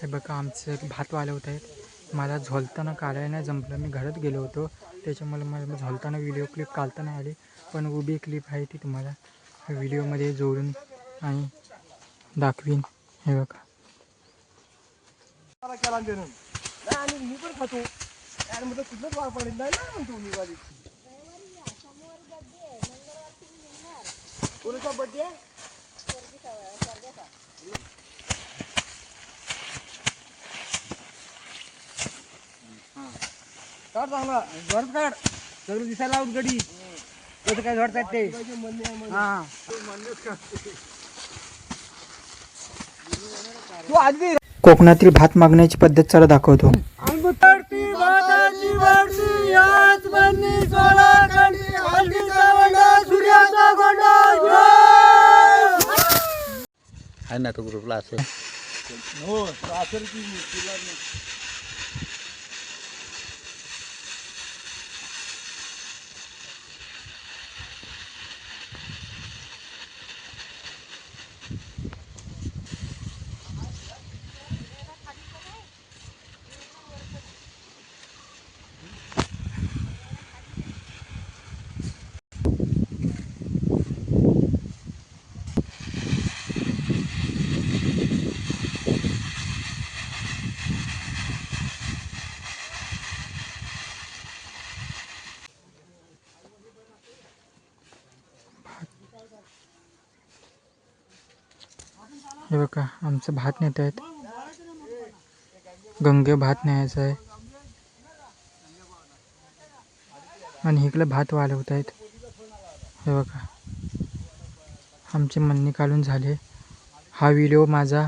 हे बघा आमचं भात वालवत आहेत मला झोलताना काढायला नाही जमलं. मी घरात गेलो होतो. त्याच्यामुळे मला झोलताना व्हिडिओ क्लिप काढता नाही आली. पण उभी क्लिप आहे ती तुम्हाला व्हिडिओमध्ये जोडून आणि दाखवीन. हे बघा. मी पण खातो. कोणाचा बड्डे काढ चांगला झोडत काढ. सगळं दिसायला लावत गडी. कसं काय झोडतात ते. हा. तू आधी कोकणातील भात मागण्याची पद्धत चला दाखवतो. आहे ना तो ग्रुपला असेल हो असेल की हे बघा आमचं भात नेत आहेत. गंगे भात न्यायचा आहे. आणि इकडे भात वाढवत आहेत. हे बघा आमचे म्हणणी काढून झाले. हा व्हिडिओ माझा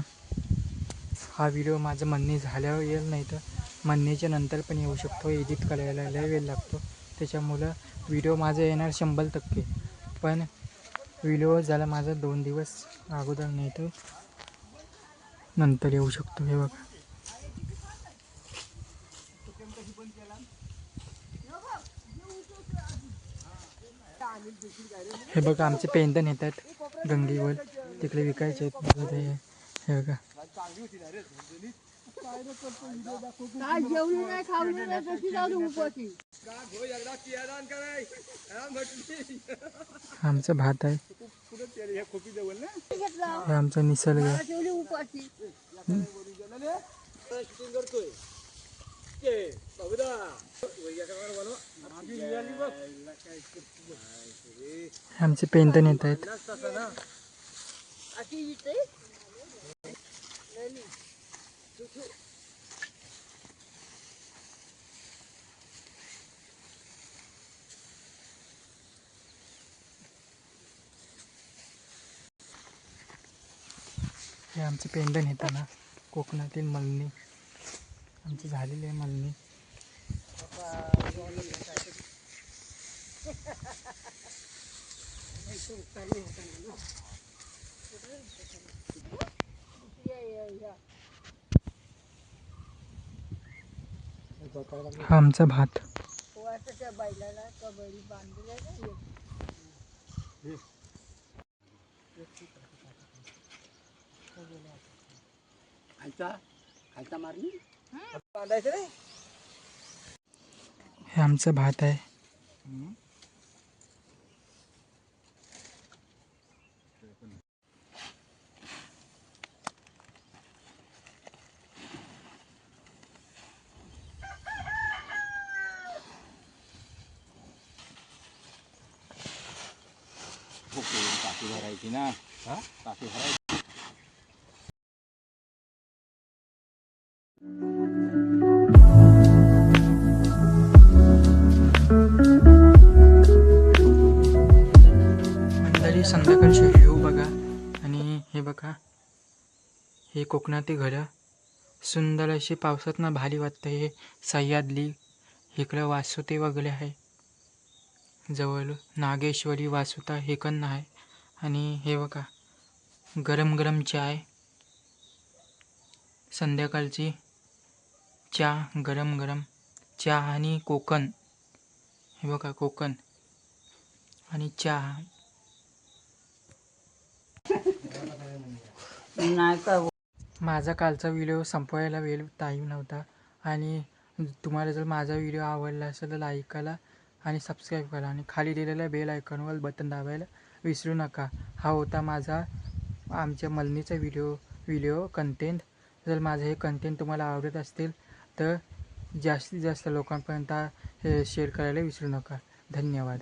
हा व्हिडिओ माझं म्हणणी झाल्यावर येईल नाही तर म्हणण्याच्या नंतर पण येऊ शकतो. एडिट करायला लय वेळ लागतो. त्याच्यामुळं व्हिडिओ माझा येणार शंभर टक्के. पण व्हिडिओ झाला माझा दोन दिवस अगोदर नाही तर नंतर येऊ शकतो हे बघा. हे बघा आमचे पेंदन येतात गंगेवर. तिकडे विकायचे आहेत बघा ते. हे बघा. काय जेवली नाही खावली नाही कशी जाऊ उपाशी. आमचं भात आहे. हे आमचा निसर्ग आमचे पेंदन येत आहेत. हे आमचं पेंडन येताना कोकणातील मलनी. आमची झालेली आहे मलनी. हा आमचा भात. त्या बैलाला खालचा खालचा मारली बांधायचं नाही हे आमचं भात आहे. टाकी भरायची ना. टाकी भरायची. का? हे कोकणातील घरं? सुंदर अशी पावसात ना भारी वाटतं हे सह्याद्री इकडं वासुते वगैरे आहे. जवळ नागेश्वरी वासुता हे कण आहे. आणि हे बघा गरम गरम चाय संध्याकाळची चहा गरम गरम चहा आणि कोकण. हे बघा कोकण आणि चहा. नाही का? माझा कालचा व्हिडिओ संपवायला वेळ टाईम नव्हता. आणि तुम्हाला जर माझा व्हिडिओ आवडला असेल तर लाईक करा आणि सबस्क्राईब करा. आणि खाली दिलेल्या बेल आयकॉनवर बटन दाबायला विसरू नका. हा होता माझा आमच्या मलनीचा व्हिडिओ व्हिडिओ कंटेंट जर माझं हे कंटेंट तुम्हाला आवडत असतील तर जास्तीत जास्त लोकांपर्यंत हे शेअर करायला विसरू नका. धन्यवाद.